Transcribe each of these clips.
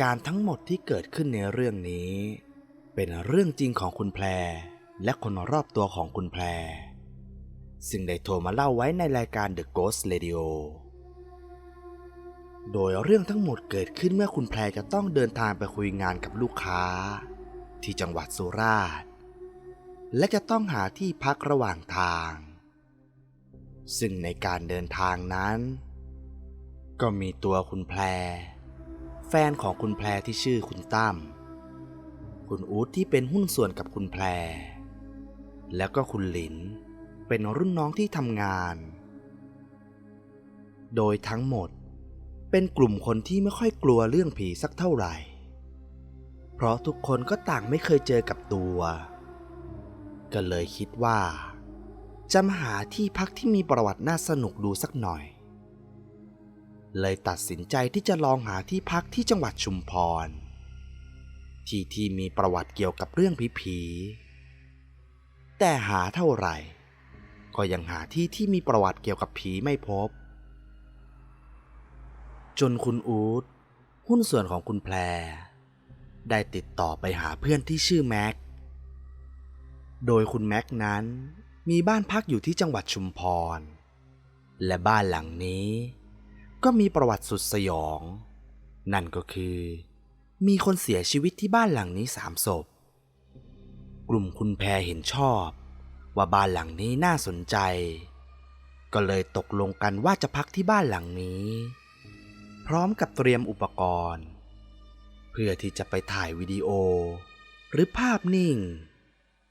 การณ์ทั้งหมดที่เกิดขึ้นในเรื่องนี้ เป็นเรื่องจริงของคุณแพร และคนรอบตัวของคุณแพร ซึ่งได้โทรมาเล่าไว้ในรายการ The Ghost Radio โดยเรื่องทั้งหมดเกิดขึ้นเมื่อคุณแพรจะต้องเดินทางไปคุยงานกับลูกค้า ที่จังหวัดสุราษฎร์และจะต้องหาที่พักระหว่างทาง ซึ่งในการเดินทางนั้น ก็มีตัวคุณแพร แฟนของคุณแพรที่ชื่อคุณตั้ม คุณอู๊ดที่เป็นหุ้นส่วนกับคุณแพร แล้วก็คุณหลิน เป็นรุ่นน้องที่ทำงาน โดยทั้งหมดเป็นกลุ่มคนที่ไม่ค่อยกลัวเรื่องผีสักเท่าไหร่ เพราะทุกคนก็ต่างไม่เคยเจอกับตัว ก็เลยคิดว่าจะมาหาที่พักที่มีประวัติน่าสนุกดูสักหน่อย เลยตัดสินใจที่จะลองหาที่พักที่จังหวัดชุมพร ที่ที่มีประวัติเกี่ยวกับเรื่องผีๆแต่หาเท่าไหร่ ก็ยังหาที่ที่มีประวัติเกี่ยวกับผีไม่พบ จนคุณอูดหุ้นส่วนของคุณแพร ได้ติดต่อไปหาเพื่อนที่ชื่อแม็ก โดยคุณแม็กนั้นมีบ้านพักอยู่ที่จังหวัดชุมพร และบ้านหลังนี้ ก็มีประวัติสุดสยอง นั่นก็คือ มีคนเสียชีวิตที่บ้านหลังนี้สามศพ กลุ่มคุณแพรเห็นชอบ ว่าบ้านหลังนี้น่าสนใจ ก็เลยตกลงกันว่าจะพักที่บ้านหลังนี้ พร้อมกับเตรียมอุปกรณ์ เพื่อที่จะไปถ่ายวิดีโอ หรือภาพนิ่ง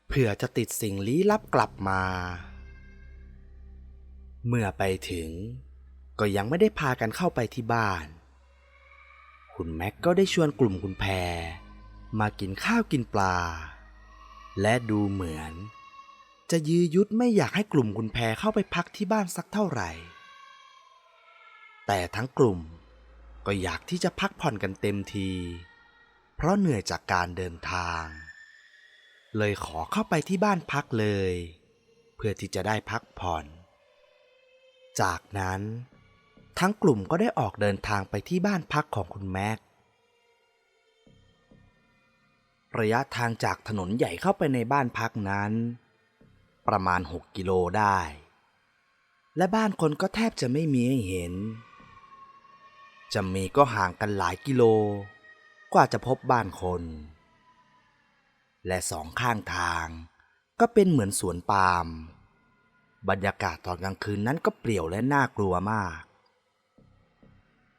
เพื่อจะติดสิ่งลี้ลับกลับมา เมื่อไปถึง ก็ยังไม่ได้พากันเข้าไปที่บ้าน คุณแม็กก็ได้ชวนกลุ่มคุณแพร มากินข้าวกินปลา และดูเหมือน จะยื้อยุดไม่อยากให้กลุ่มคุณแพรเข้าไปพักที่บ้านสักเท่าไหร่ แต่ทั้งกลุ่มก็อยากที่จะพักผ่อนกันเต็มที เพราะเหนื่อยจากการเดินทาง เลยขอเข้าไปที่บ้านพักเลย เพื่อที่จะได้พักผ่อน จากนั้น ทั้งกลุ่มก็ได้ออกเดินทางไปที่บ้านพักของคุณแม็ก ระยะทางจากถนนใหญ่เข้าไปในบ้านพักนั้น ประมาณ 6 กิโลได้ และบ้านคนก็แทบจะไม่มีให้เห็น จะมีก็ห่างกันหลายกิโล กว่าจะพบบ้านคน และสองข้างทางก็เป็นเหมือนสวนปาล์มบรรยากาศตอนกลางคืนนั้นก็เปลี่ยวและน่ากลัวมาก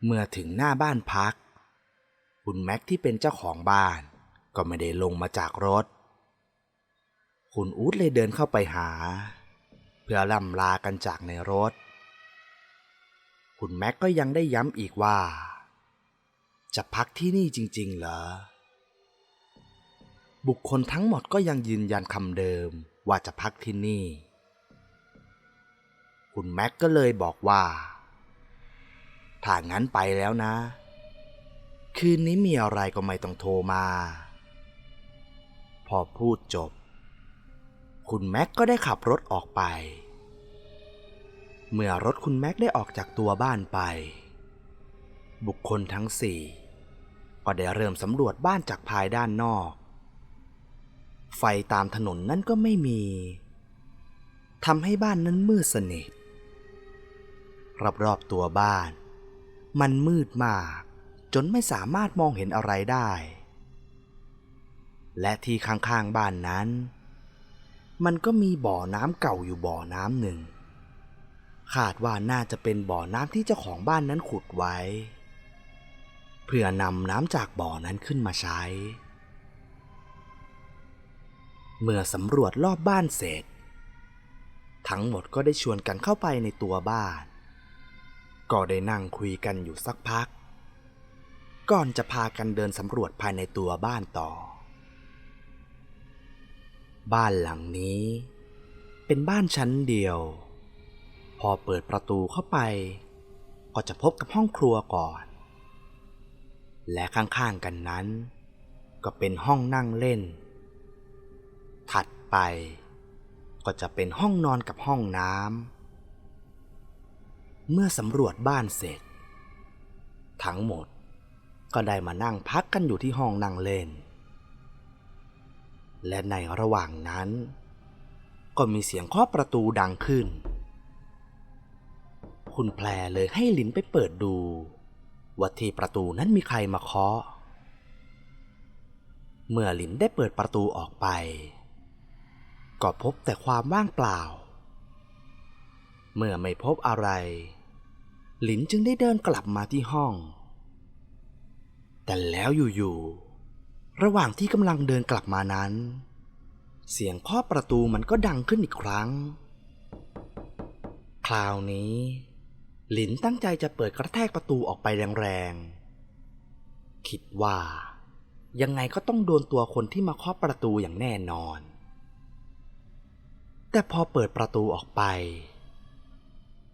เมื่อถึงหน้าบ้านพัก คุณแม็กที่เป็นเจ้าของบ้าน ก็ไม่ได้ลงมาจากรถ คุณอู๊ดเลยเดินเข้าไปหา เพื่อล่ำลากันจากในรถ คุณแม็กก็ยังได้ย้ำอีกว่า จะพักที่นี่จริง ๆ เหรอ บุคคลทั้งหมดก็ยังยืนยันคำเดิมว่าจะพักที่นี่ คุณแม็กก็เลยบอกว่า ถ้างั้นไปแล้วนะ คืนนี้มีอะไรก็ไม่ต้องโทรมา พอพูดจบ คุณแม็กก็ได้ขับรถออกไป เมื่อรถคุณแม็กได้ออกจากตัวบ้านไป บุคคลทั้งสี่ก็ได้เริ่มสำรวจบ้านจากภายด้านนอก ไฟตามถนนนั้นก็ไม่มีทำให้บ้านนั้นมืดสนิทรอบๆตัวบ้าน มันมืดมาก จนไม่สามารถมองเห็นอะไรได้ และที่ข้างๆบ้านนั้น มันก็มีบ่อน้ำเก่าอยู่บ่อน้ำหนึ่ง คาดว่าน่าจะเป็นบ่อน้ำที่เจ้าของบ้านนั้นขุดไว้ เพื่อนำน้ำจากบ่อนั้นขึ้นมาใช้ เมื่อสำรวจรอบบ้านเสร็จ ทั้งหมดก็ได้ชวนกันเข้าไปในตัวบ้าน ก็ได้นั่งคุยกันอยู่สักพัก ก่อนจะพากันเดินสำรวจภายในตัวบ้านต่อ บ้านหลังนี้ เป็นบ้านชั้นเดียว พอเปิดประตูเข้าไป ก็จะพบกับห้องครัวก่อน และข้างๆกันนั้น ก็เป็นห้องนั่งเล่น ถัดไป ก็จะเป็นห้องนอนกับห้องน้ำ เมื่อสำรวจบ้านเสร็จ ทั้งหมดก็ได้มานั่งพักกันอยู่ที่ห้องนั่งเล่น และในระหว่างนั้น ก็มีเสียงเคาะประตูดังขึ้น คุณแพรเลยให้ลินไปเปิดดูว่าที่ประตูนั้นมีใครมาเคาะ เมื่อลินได้เปิดประตูออกไป ก็พบแต่ความว่างเปล่า เมื่อไม่พบอะไร หลินจึงได้เดินกลับมาที่ห้อง แต่แล้วอยู่ๆ ระหว่างที่กำลังเดินกลับมานั้น เสียงเคาะประตูมันก็ดังขึ้นอีกครั้ง คราวนี้ หลินตั้งใจจะเปิดกระแทกประตูออกไปแรงๆ คิดว่ายังไงก็ต้องโดนตัวคนที่มาเคาะประตูอย่างแน่นอน แต่พอเปิดประตูออกไป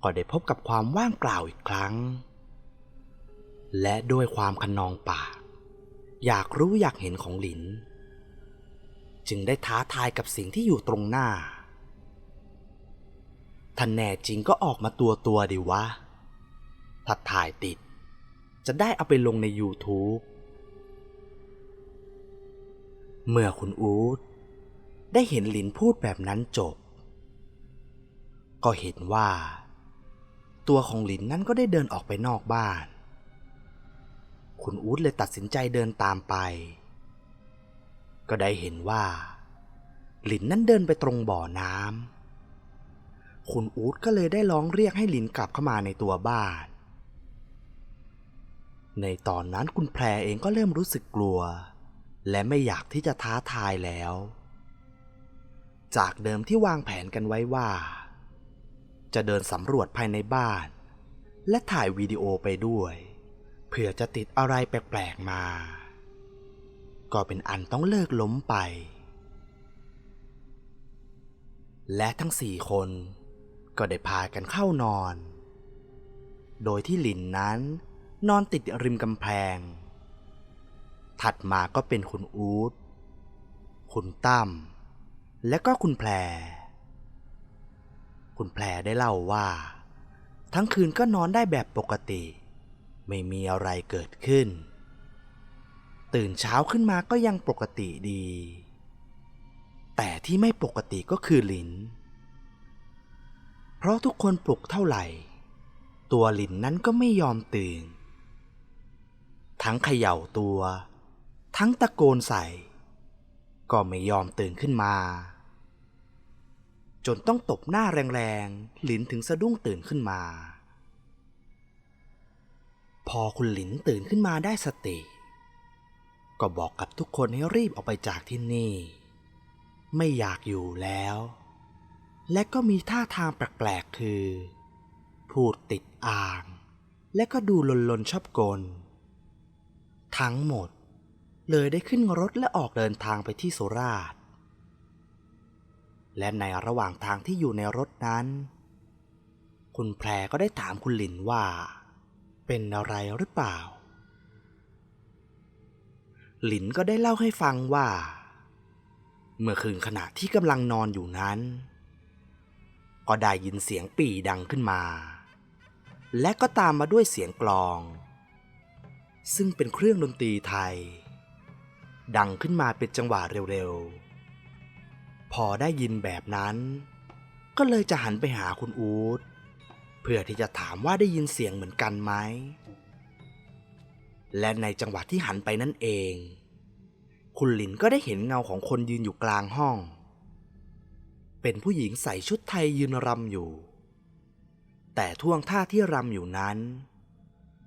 ก็ได้พบกับความว่างเปล่าอีกครั้ง และด้วยความขนองปากอยากรู้อยากเห็นของหลิน จึงได้ท้าทายกับสิ่งที่อยู่ตรงหน้าท่านแน่จริงก็ออกมาตัวตัวดิวะ ถ้าถ่ายติด จะได้เอาไปลงใน YouTube เมื่อคุณอู๊ดได้เห็นหลินพูดแบบนั้นจบ ก็เห็นว่า ตัวของหลินนั้นก็ได้เดินออกไปนอกบ้าน คุณอู๊ดเลยตัดสินใจเดินตามไป ก็ได้เห็นว่า หลินนั้นเดินไปตรงบ่อน้ำคุณอู๊ดก็เลยได้ร้องเรียกให้หลินกลับเข้ามาในตัวบ้าน ในตอนนั้นคุณแพรเองก็เริ่มรู้สึกกลัว และไม่อยากที่จะท้าทายแล้ว จากเดิมที่วางแผนกันไว้ว่า จะเดินสำรวจภายในบ้าน และถ่ายวิดีโอไปด้วย เผื่อจะติดอะไรแปลกๆมา ก็เป็นอันต้องเลิกล้มไป และทั้งสี่คนก็ได้พากันเข้านอน โดยที่หลินนั้นนอนติดริมกำแพง ถัดมาก็เป็นคุณอู๊ดคุณตั้มและก็คุณแพร คุณแพรได้เล่าว่า ทั้งคืนก็นอนได้แบบปกติ ไม่มีอะไรเกิดขึ้น ตื่นเช้าขึ้นมาก็ยังปกติดี แต่ที่ไม่ปกติก็คือลิน เพราะทุกคนปลุกเท่าไหร่ ตัวลินนั้นก็ไม่ยอมตื่น ทั้งเขย่าตัว ทั้งตะโกนใส่ ก็ไม่ยอมตื่นขึ้นมา จนต้องตบหน้าแรงๆ หลินถึงสะดุ้งตื่นขึ้นมา พอคุณหลินตื่นขึ้นมาได้สติ ก็บอกกับทุกคนให้รีบออกไปจากที่นี่ ไม่อยากอยู่แล้ว และก็มีท่าทางแปลกๆ คือ พูดติดอ่าง และก็ดูลนๆชอบกล ทั้งหมด เลยได้ขึ้นรถและออกเดินทางไปที่สุราษฎร์ และในระหว่างทางที่อยู่ในรถนั้น คุณแพรก็ได้ถามคุณหลินว่า เป็นอะไรหรือเปล่า หลินก็ได้เล่าให้ฟังว่า เมื่อคืนขณะที่กำลังนอนอยู่นั้น ก็ได้ยินเสียงปี่ดังขึ้นมา และก็ตามมาด้วยเสียงกลอง ซึ่งเป็นเครื่องดนตรีไทย ดังขึ้นมาเป็นจังหวะเร็วๆ พอได้ยินแบบนั้น ก็เลยจะหันไปหาคุณอูดเพื่อที่จะถามว่าได้ยินเสียงเหมือนกันไหม และในจังหวะที่หันไปนั่นเอง คุณหลินก็ได้เห็นเงาของคนยืนอยู่กลางห้อง เป็นผู้หญิงใส่ชุดไทยยืนรำอยู่ แต่ท่วงท่าที่รำอยู่นั้น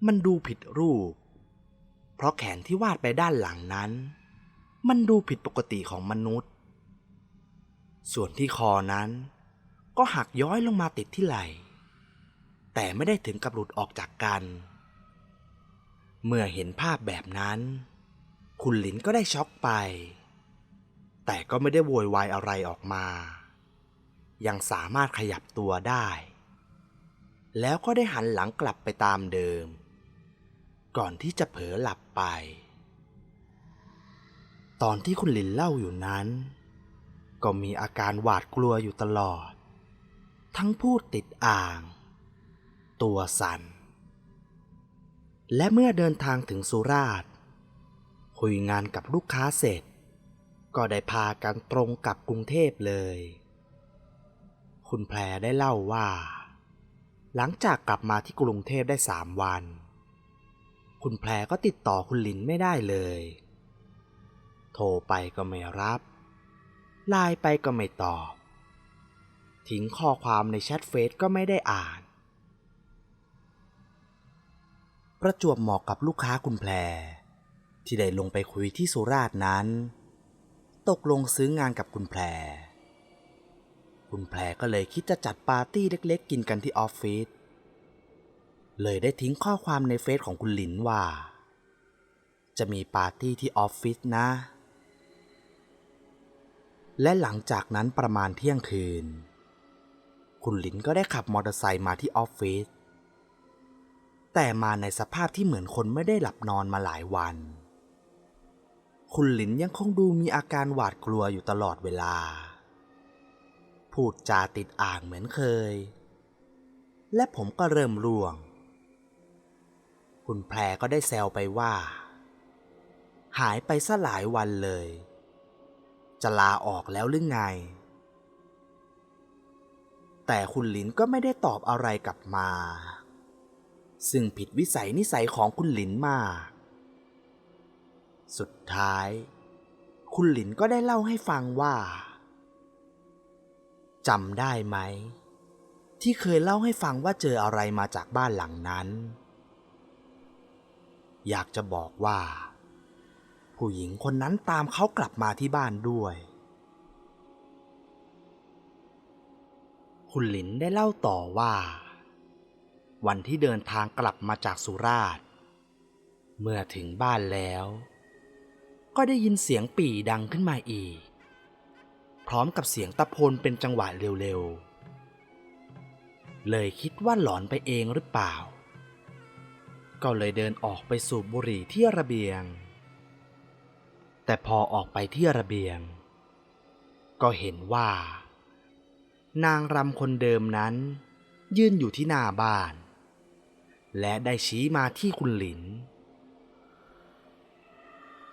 มันดูผิดรูป เพราะแขนที่วาดไปด้านหลังนั้น มันดูผิดปกติของมนุษย์ ส่วนที่คอนั้น ก็หักย้อยลงมาติดที่ไหล่แต่ไม่ได้ถึงกับหลุดออกจากกัน เมื่อเห็นภาพแบบนั้น คุณหลินก็ได้ช็อกไป แต่ก็ไม่ได้โวยวายอะไรออกมา ยังสามารถขยับตัวได้ แล้วก็ได้หันหลังกลับไปตามเดิม ก่อนที่จะเผลอหลับไป ตอนที่คุณหลินเล่าอยู่นั้น ก็มีอาการหวาดกลัวอยู่ตลอด ทั้งพูดติดอ่าง ตัวสัน่น และเมื่อเดินทางถึงสุราษฎร์คุยงานกับลูกค้าเสร็จ ก็ได้พากันตรงกลับกรุงเทพเลย คุณแพรได้เล่าว่า หลังจากกลับมาที่กรุงเทพได้สามวัน คุณแพรก็ติดต่อคุณลินไม่ได้เลย โทรไปก็ไม่รับ ไลน์ไปก็ไม่ตอบ ทิ้งข้อความในแชทเฟซก็ไม่ได้อ่าน ประจวบเหมาะกับลูกค้าคุณแพร ที่ได้ลงไปคุยที่สุราษฎร์นั้น ตกลงซื้องานกับคุณแพร คุณแพรก็เลยคิดจะจัดปาร์ตี้เล็กๆ กินกันที่ออฟฟิศเลยได้ทิ้งข้อความในเฟซของคุณหลินว่า จะมีปาร์ตี้ที่ออฟฟิศนะ และหลังจากนั้นประมาณเที่ยงคืน คุณหลินก็ได้ขับมอเตอร์ไซค์มาที่ออฟฟิศ แต่มาในสภาพที่เหมือนคนไม่ได้หลับนอนมาหลายวัน คุณหลินยังคงดูมีอาการหวาดกลัวอยู่ตลอดเวลา พูดจาติดอ่างเหมือนเคย และผมก็เริ่มร่วง คุณแพรก็ได้แซวไปว่า หายไปซะหลายวันเลย จะลาออกแล้วหรือไง แต่คุณหลินก็ไม่ได้ตอบอะไรกลับมา ซึ่งผิดวิสัยนิสัยของคุณหลินมาก สุดท้าย คุณหลินก็ได้เล่าให้ฟังว่าจำได้ไหม ที่เคยเล่าให้ฟังว่าเจออะไรมาจากบ้านหลังนั้น อยากจะบอกว่า ผู้หญิงคนนั้นตามเขากลับมาที่บ้านด้วย คุณหลินได้เล่าต่อว่า วันที่เดินทางกลับมาจากสุราษฎร์เมื่อถึงบ้านแล้ว ก็ได้ยินเสียงปี่ดังขึ้นมาอีก พร้อมกับเสียงตะโพนเป็นจังหวะเร็วๆ เลยคิดว่าหลอนไปเองหรือเปล่า ก็เลยเดินออกไปสูบบุหรี่ที่ระเบียง แต่พอออกไปที่ระเบียง ก็เห็นว่า นางรำคนเดิมนั้น ยืนอยู่ที่หน้าบ้าน และได้ชี้มาที่คุณหลิน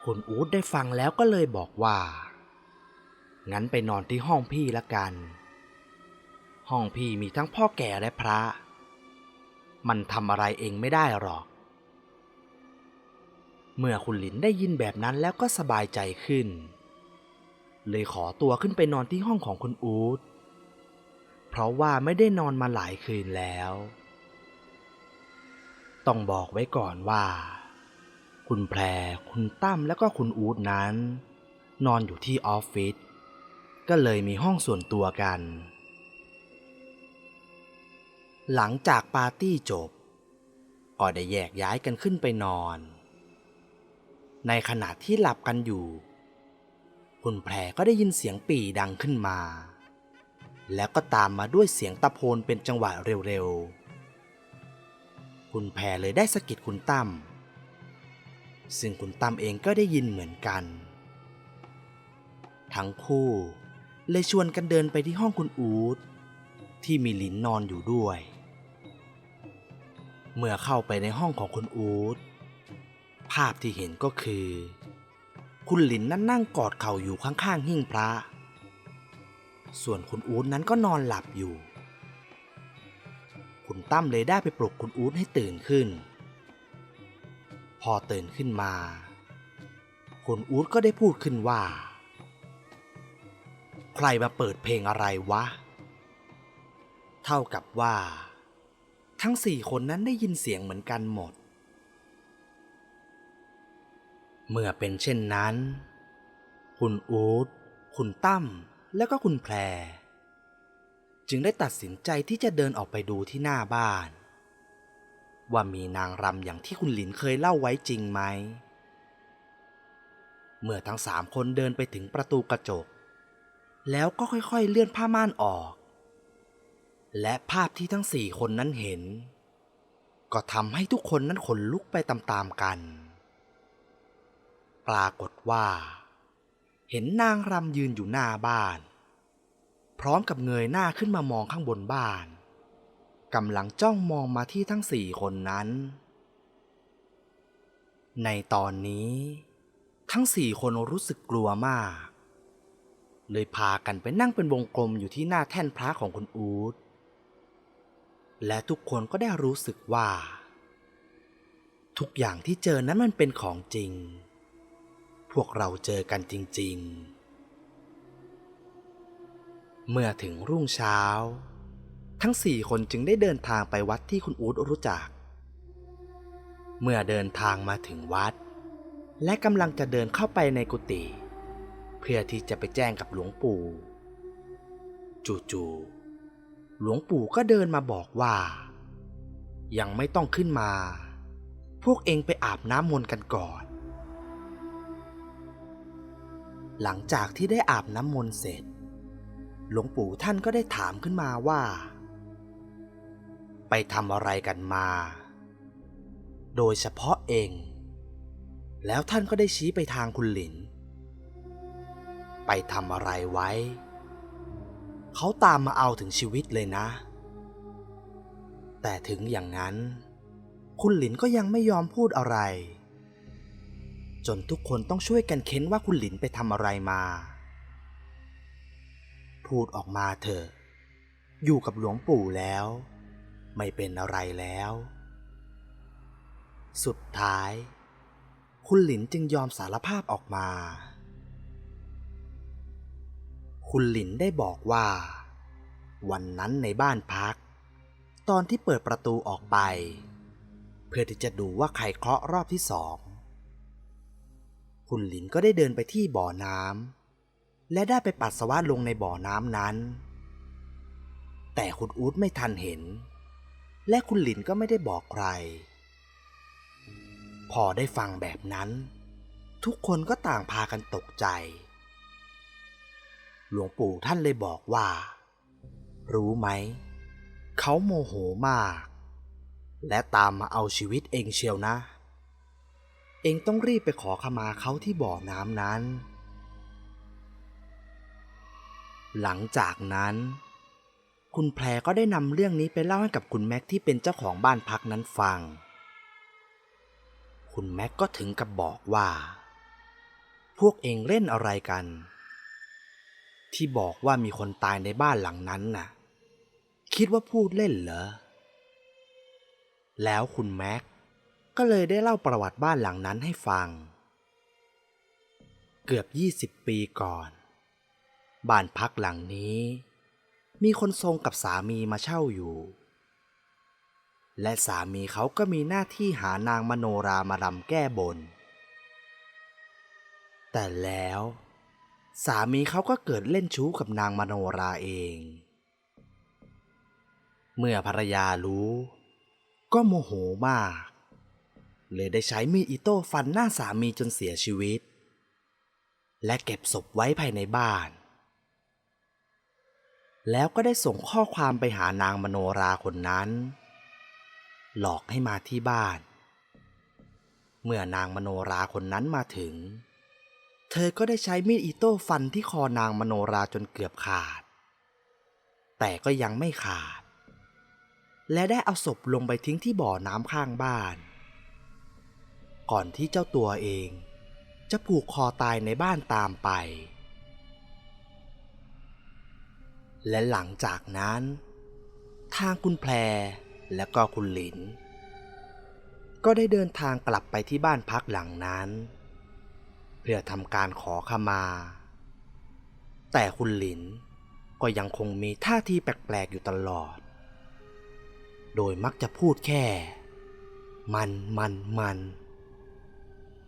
คุณอู๊ดได้ฟังแล้วก็เลยบอกว่า งั้นไปนอนที่ห้องพี่ละกัน ห้องพี่มีทั้งพ่อแก่และพระ มันทำอะไรเองไม่ได้หรอก เมื่อคุณหลินได้ยินแบบนั้นแล้วก็สบายใจขึ้น เลยขอตัวขึ้นไปนอนที่ห้องของคุณอูดเพราะว่าไม่ได้นอนมาหลายคืนแล้ว ต้องบอกไว้ก่อนว่า คุณแพร คุณตั้มแล้วก็คุณอูดนั้น นอนอยู่ที่ออฟฟิศก็เลยมีห้องส่วนตัวกัน หลังจากปาร์ตี้จบก็ได้แยกย้ายกันขึ้นไปนอน ในขณะที่หลับกันอยู่ คุณแพรก็ได้ยินเสียงปี่ดังขึ้นมา แล้วก็ตามมาด้วยเสียงตะโพนเป็นจังหวะเร็วๆ คุณแพรเลยได้สะกิดคุณตั้ม ซึ่งคุณตั้มเองก็ได้ยินเหมือนกัน ทั้งคู่เลยชวนกันเดินไปที่ห้องคุณอูดที่มีหลินนอนอยู่ด้วย เมื่อเข้าไปในห้องของคุณอูด ภาพที่เห็นก็คือ คุณหลินนั้นนั่งกอดเข่าอยู่ข้างๆหิ้งพระ ส่วนคุณอู๊ดนั้นก็นอนหลับอยู่ คุณตั้มเลยได้ไปปลุกคุณอู๊ดให้ตื่นขึ้น พอตื่นขึ้นมา คุณอู๊ดก็ได้พูดขึ้นว่า ใครมาเปิดเพลงอะไรวะ เท่ากับว่า ทั้งสี่คนนั้นได้ยินเสียงเหมือนกันหมด เมื่อเป็นเช่นนั้น คุณอูดคุณตั้มแล้วก็คุณแพร จึงได้ตัดสินใจที่จะเดินออกไปดูที่หน้าบ้าน ว่ามีนางรำอย่างที่คุณหลินเคยเล่าไว้จริงไหม เมื่อทั้งสามคนเดินไปถึงประตูกระจก แล้วก็ค่อยๆเลื่อนผ้าม่านออก และภาพที่ทั้งสี่คนนั้นเห็น ก็ทำให้ทุกคนนั้นขนลุกไปตามๆกัน ปรากฏว่า เห็นนางรำยืนอยู่หน้าบ้าน พร้อมกับเงยหน้าขึ้นมามองข้างบนบ้านกำลังจ้องมองมาที่ทั้งสี่คนนั้น ในตอนนี้ ทั้งสี่คนรู้สึกกลัวมาก เลยพากันไปนั่งเป็นวงกลมอยู่ที่หน้าแท่นพระของคุณอูดและทุกคนก็ได้รู้สึกว่า ทุกอย่างที่เจอนั้นมันเป็นของจริง พวกเราเจอกันจริง ๆ เมื่อถึงรุ่งเช้า ทั้งสี่คนจึงได้เดินทางไปวัดที่คุณอูดรู้จัก เมื่อเดินทางมาถึงวัด และกำลังจะเดินเข้าไปในกุฏิเพื่อที่จะไปแจ้งกับหลวงปู่ จู่ๆหลวงปู่ก็เดินมาบอกว่า ยังไม่ต้องขึ้นมา พวกเองไปอาบน้ำมนต์กันก่อน หลังจากที่ได้อาบน้ำมนต์เสร็จ หลวงปู่ท่านก็ได้ถามขึ้นมาว่า ไปทำอะไรกันมา โดยเฉพาะเอง แล้วท่านก็ได้ชี้ไปทางคุณหลิน ไปทำอะไรไว้ เขาตามมาเอาถึงชีวิตเลยนะ แต่ถึงอย่างนั้น คุณหลินก็ยังไม่ยอมพูดอะไร จนทุกคนต้องช่วยกันเค้นว่าคุณหลินไปทำอะไรมา พูดออกมาเถอะ อยู่กับหลวงปู่แล้ว ไม่เป็นอะไรแล้ว สุดท้าย คุณหลินจึงยอมสารภาพออกมา คุณหลินได้บอกว่า วันนั้นในบ้านพัก ตอนที่เปิดประตูออกไป เพื่อที่จะดูว่าใครเคาะรอบที่สอง คุณหลินก็ได้เดินไปที่บ่อน้ำและได้ไปปัสสาวะลงในบ่อน้ำนั้น แต่คุณอู๊ดไม่ทันเห็น และคุณหลินก็ไม่ได้บอกใคร พอได้ฟังแบบนั้น ทุกคนก็ต่างพากันตกใจ หลวงปู่ท่านเลยบอกว่า รู้ไหม เขาโมโหมาก และตามมาเอาชีวิตเองเชียวนะ เองต้องรีบไปขอขมาเขาที่บ่อน้ำนั้น หลังจากนั้น คุณแพรก็ได้นำเรื่องนี้ไปเล่าให้กับคุณแม็กที่เป็นเจ้าของบ้านพักนั้นฟัง คุณแม็กก็ถึงกับบอกว่า พวกเองเล่นอะไรกัน ที่บอกว่ามีคนตายในบ้านหลังนั้นน่ะ คิดว่าพูดเล่นเหรอ แล้วคุณแม็ก ก็เลยได้เล่าประวัติบ้านหลังนั้นให้ฟัง เกือบ 20 ปีก่อน บ้านพักหลังนี้ มีคนทรงกับสามีมาเช่าอยู่ และสามีเขาก็มีหน้าที่หานางมโนรามารำแก้บน แต่แล้วสามีเขาก็เกิดเล่นชู้กับนางมโนราเอง เมื่อภรรยารู้ ก็โมโหมาก เลยได้ใช้มีดอิโต้ฟันหน้าสามีจนเสียชีวิต และเก็บศพไว้ภายในบ้าน แล้วก็ได้ส่งข้อความไปหานางมโนราคนนั้น หลอกให้มาที่บ้าน เมื่อนางมโนราคนนั้นมาถึง เธอก็ได้ใช้มีดอิโต้ฟันที่คอนางมโนราจนเกือบขาด แต่ก็ยังไม่ขาดและได้เอาศพลงไปทิ้งที่บ่อน้ำข้างบ้าน ก่อนที่เจ้าตัวเอง จะผูกคอตายในบ้านตามไป และหลังจากนั้น ทางคุณแพรและก็คุณหลิน ก็ได้เดินทางกลับไปที่บ้านพักหลังนั้น เพื่อทำการขอขมา แต่คุณหลินก็ยังคงมีท่าทีแปลกๆอยู่ตลอด โดยมักจะพูดแค่ มัน มัน มัน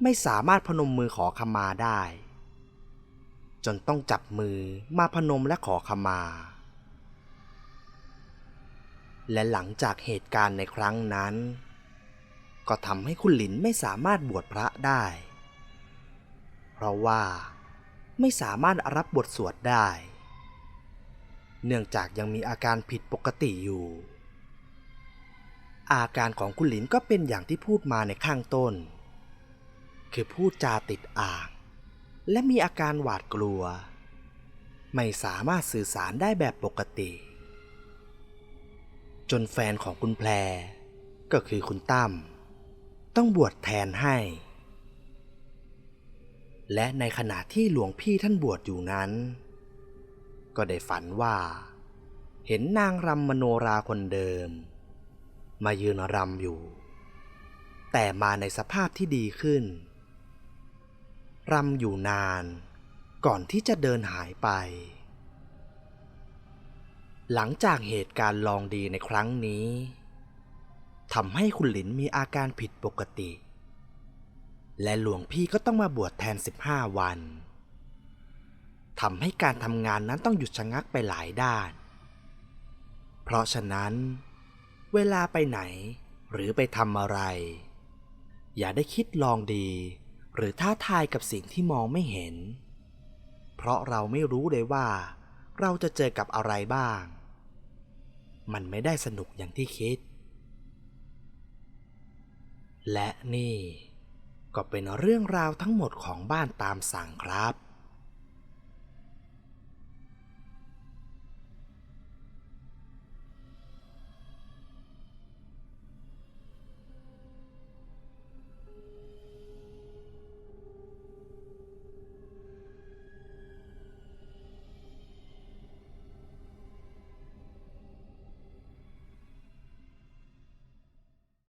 ไม่สามารถพนมมือขอขมาได้ จนต้องจับมือมาพนมและขอขมา และหลังจากเหตุการณ์ในครั้งนั้น ก็ทำให้คุณหลินไม่สามารถบวชพระได้ เพราะว่าไม่สามารถรับบทสวดได้ เนื่องจากยังมีอาการผิดปกติอยู่ อาการของคุณหลินก็เป็นอย่างที่พูดมาในข้างต้น คือพูดจาติดอ่าง และมีอาการหวาดกลัว ไม่สามารถสื่อสารได้แบบปกติ จนแฟนของคุณแพร ก็คือคุณตั้มต้องบวชแทนให้ และในขณะที่หลวงพี่ท่านบวชอยู่นั้น ก็ได้ฝันว่า เห็นนางรำมโนราคนเดิม มายืนรำอยู่ แต่มาในสภาพที่ดีขึ้น รำอยู่นานก่อนที่จะเดินหายไป หลังจากเหตุการณ์ลองดีในครั้งนี้ทำให้คุณหลินมีอาการผิดปกติ และหลวงพี่ก็ต้องมาบวชแทน 15 วันทำให้การทำงานนั้นต้องหยุดชะงักไปหลายด้าน เพราะฉะนั้น เวลาไปไหนหรือไปทำอะไร อย่าได้คิดลองดี หรือท้าทายกับสิ่งที่มองไม่เห็น เพราะเราไม่รู้เลยว่า เราจะเจอกับอะไรบ้าง มันไม่ได้สนุกอย่างที่คิด และนี่ก็เป็นเรื่องราวทั้งหมดของบ้านตามสั่งครับ